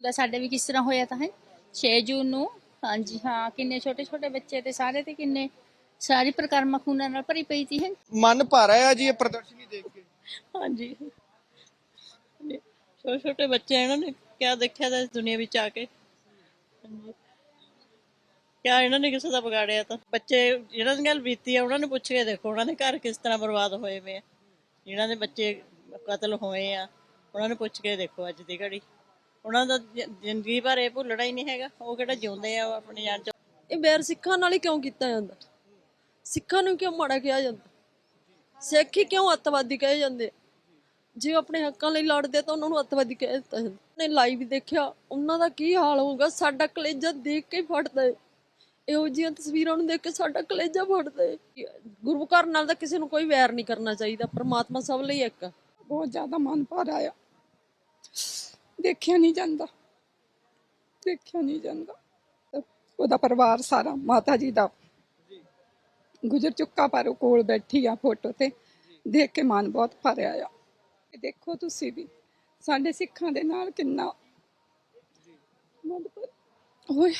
ਦਾ ਸਾਡੇ ਵੀ ਕਿਸ ਤਰ੍ਹਾਂ ਹੋਇਆ ਤਾਂ ਹੈ? 6 ਜੂਨ ਨੂੰ ਹਾਂਜੀ ਹਾਂ ਕਿੰਨੇ ਛੋਟੇ ਛੋਟੇ ਬੱਚੇ ਤੇ ਸਾਰੇ ਤੇ ਕਿੰਨੇ ਸਾਰੀ ਪ੍ਰਕਰਮਾ ਖੂਨਾਂ ਨਾਲ ਭਰੀ ਪਈ ਸੀ ਹੈ? ਮਨ ਭਰ ਆਇਆ ਜੀ ਇਹ ਪ੍ਰਦਰਸ਼ਨੀ ਦੇਖ ਕੇ। ਹਾਂਜੀ। ਛੋਟੇ ਛੋਟੇ ਬੱਚੇ ਆ, ਇਹਨਾਂ ਨੇ ਕਿਆ ਦੇਖਿਆ ਤਾਂ ਇਸ ਦੁਨੀਆ ਵਿੱਚ ਆ ਕੇ। ਕਿਆ ਇਹਨਾਂ ਨੇ ਕਿਸੇ ਦਾ ਵਿਗਾੜਿਆ ਤਾਂ। ਬੱਚੇ ਜਿਹਨਾਂ ਦੀ ਗੱਲ ਬੀਤੀ ਆ ਉਹਨਾਂ ਨੂੰ ਪੁੱਛ ਕੇ ਦੇਖੋ ਉਹਨਾਂ ਦੇ ਘਰ ਕਿਸ ਤਰ੍ਹਾਂ ਬਰਬਾਦ ਹੋਏ ਪਏ ਆ। ਜਿਨ੍ਹਾਂ ਦੇ ਬੱਚੇ ਕਤਲ ਹੋਏ ਆ ਉਹਨਾਂ ਨੂੰ ਪੁੱਛ ਕੇ ਦੇਖੋ ਅੱਜ ਦੀ ਘੜੀ। ਉਹਨਾਂ ਦਾ ਜ- ਜ਼ਿੰਦਗੀ ਭਰ ਇਹ ਭੁੱਲਣਾ ਹੀ ਨਹੀਂ ਹੈਗਾ। ਉਹ ਕਿਹੜਾ ਜਿਉਂਦੇ ਆ ਉਹ ਆਪਣੀ ਜਾਨ ਚ। ਇਹ ਵੈਰ ਸਿੱਖਾਂ ਨਾਲ ਹੀ ਕਿਉਂ ਕੀਤਾ ਜਾਂਦਾ? ਸਿੱਖਾਂ ਨੂੰ ਕਿਉਂ ਮਾੜਾ ਕਿਹਾ ਜਾਂਦਾ? ਸਿੱਖ ਹੀ ਕਿਉਂ ਅੱਤਵਾਦੀ ਕਹੇ ਜਾਂਦੇ? ਜੇ ਉਹ ਆਪਣੇ ਹੱਕਾਂ ਲਈ ਲੜਦੇ ਤਾਂ ਉਹਨਾਂ ਨੂੰ ਅੱਤਵਾਦੀ ਕਹਿ ਦਿੱਤਾ ਜਾਂਦਾ। ਨੇ ਲਾਈਵ ਦੇਖਿਆ ਉਹਨਾਂ ਦਾ ਕੀ ਹਾਲ ਹੋਊਗਾ? ਸਾਡਾ ਕਲੇਜਾ ਦੇਖ ਕੇ ਹੀ ਫਟਦਾ ਏ। ਇਹੋ ਜਿਹੀਆਂ ਤਸਵੀਰਾਂ ਨੂੰ ਦੇਖ ਕੇ ਸਾਡਾ ਕਲੇਜਾ ਫਟਦਾ ਏ। ਗੁਰੂ ਘਰ ਨਾਲ ਤਾਂ ਕਿਸੇ ਨੂੰ ਕੋਈ ਵੈਰ ਨਹੀਂ ਕਰਨਾ ਚਾਹੀਦਾ। ਪ੍ਰਮਾਤਮਾ ਸਭ ਲਈ ਇੱਕ ਆ। ਬਹੁਤ ਜ਼ਿਆਦਾ ਮਨ ਭਰ ਆਇਆ ਦੇਖਿਆ ਨਹੀਂ ਜਾਂਦਾ। ਦੇਖਿਆ ਨਹੀਂ ਜਾਂਦਾ। ਉਹਦਾ ਪਰਿਵਾਰ ਸਾਰਾ ਮਾਤਾ ਜੀ ਦਾ ਗੁਜ਼ਰ ਚੁੱਕਾ ਪਰ ਉਹ ਕੋਲ ਬੈਠੀ ਆ ਫੋਟੋ ਤੇ। ਦੇਖ ਕੇ ਮਨ ਬਹੁਤ ਭਰਿਆ ਆ। ਇਹ ਦੇਖੋ ਤੁਸੀਂ ਵੀ ਸਾਡੇ ਸਿੱਖਾਂ ਦੇ ਨਾਲ ਕਿੰਨਾ ਓਏ